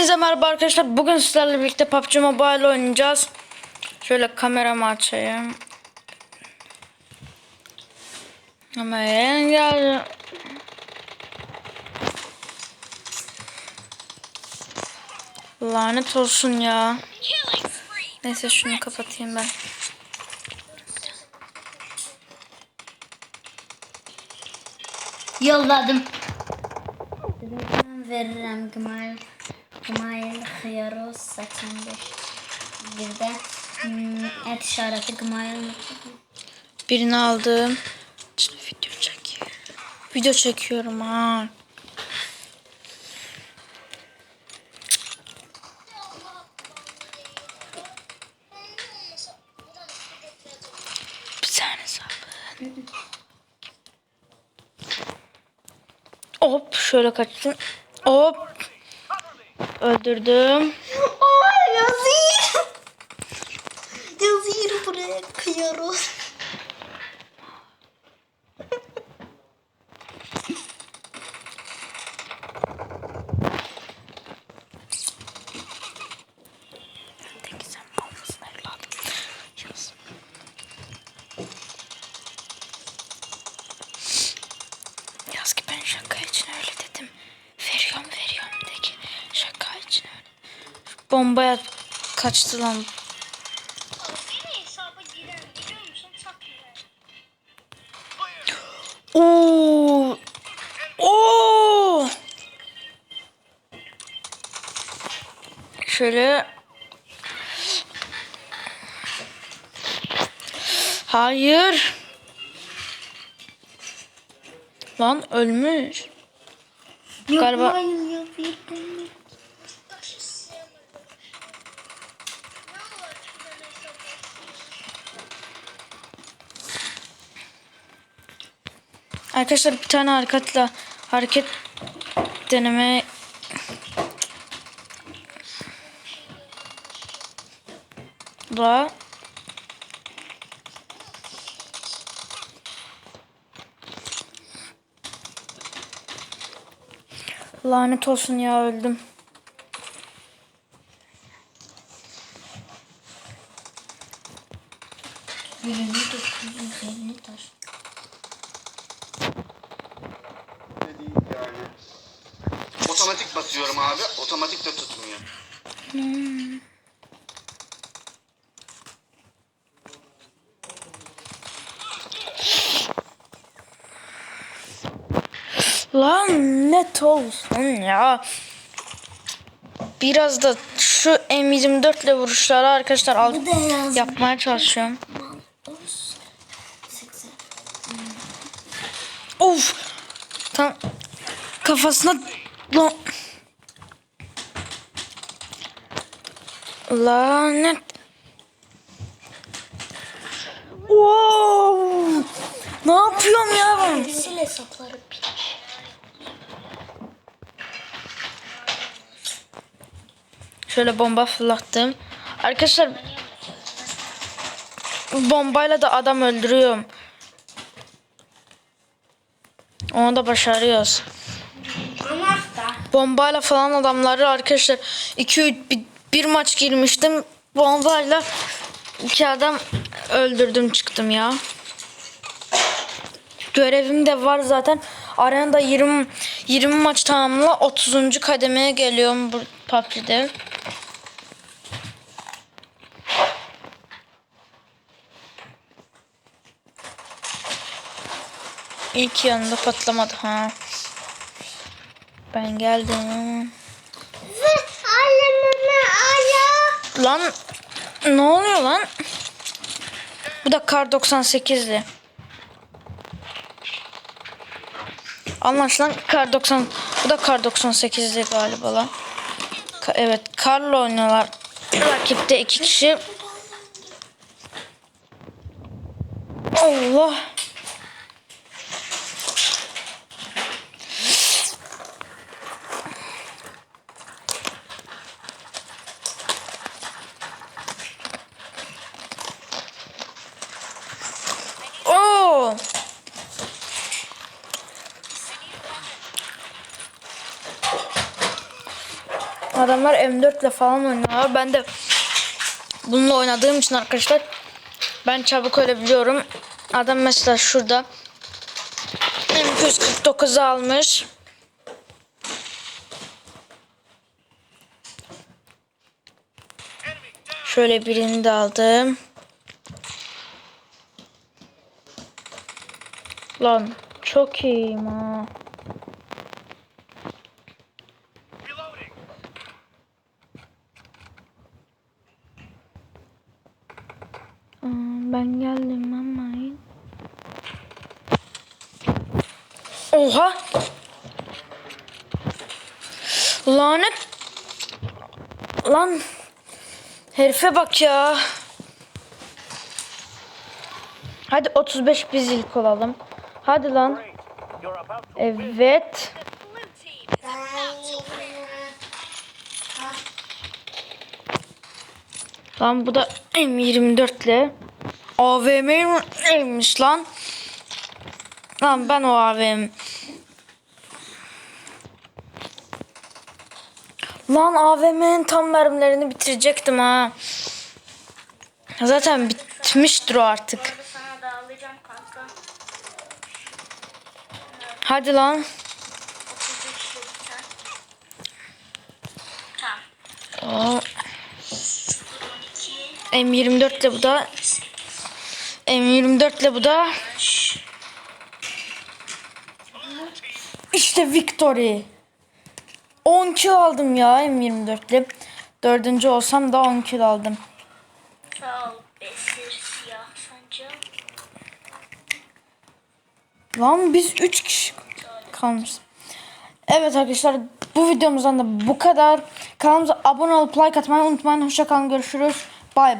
Herkese merhaba arkadaşlar. Bugün sizlerle birlikte PUBG Mobile oynayacağız. Şöyle kameramı açayım. Hemen gel. Lanet olsun ya. Neyse şunu kapatayım ben. Yolladım. Veririm Gmail. Gmail Hıyaro 85. Bir de hmm, et işareti Gmail. Birini aldım. Video çekiyorum. Video çekiyorum ha. Bir. Hop şöyle kaçtım. Hop. Öldürdüm. Aa yazıyor. yazıyor buraya bombaya kaçtı lan. Oo! Oo! Şöyle Hayır. Lan ölmüş. Galiba arkadaşlar bir tane hareketle hareket deneme la Lanet olsun ya öldüm. Birini 950 taş. Otomatik basıyorum abi. Otomatik de tutmuyor. Lan net olsun ya. Biraz da şu M24 ile vuruşları arkadaşlar al yapmaya çalışıyorum. 80. Of. Tam kafasına lan lanet. Wow. Ne yapıyorum ya ben? Sil hesapları piç. Şöyle bomba fırlattım. Arkadaşlar bombayla da adam öldürüyorum. Onu da başarıyoruz. Bombayla falan adamları arkadaşlar 2 bir, bir maç girmiştim. Bombayla iki adam öldürdüm çıktım ya. Görevim de var zaten. Arenada 20 20 maç tamamla 30. kademeye geliyorum bu PUBG'de. İlk yanında patlamadı ha. Ben geldim. Lan ne oluyor lan? Bu da kar 98'li. Anlaşılan kar 90 bu da kar 98'li galiba lan. Ka- evet karla oynuyorlar. Rakipte iki kişi. Allah. Oo. Adamlar M4 ile falan oynuyorlar. Ben de bununla oynadığım için arkadaşlar ben çabuk ölebiliyorum. Adam mesela şurada M249 almış. Şöyle birini de aldım. Lan çok iyiyim ha. Ben geldim ama. Oha. Lanet. Lan. Herife bak ya. Hadi 35 biz ilk olalım. Hadi lan. Evet. Lan bu da M24 ile AVM'ymiş lan. Lan ben o AVM. Lan AVM'nin tam mermilerini bitirecektim ha. Zaten bitmiştir o artık. Hadi lan. 33 de biter. Tamam. Aa, 12. M24 ile bu da M24 ile bu da İşte victory. 10 kill aldım ya M24 ile. Dördüncü olsam da 10 kill aldım. Sağ ol. Besir siyah sancı. Lan biz 3 kişi kalmış. Evet arkadaşlar bu videomuzdan da bu kadar. Kanalımıza abone olup like atmayı unutmayın. Hoşçakalın görüşürüz.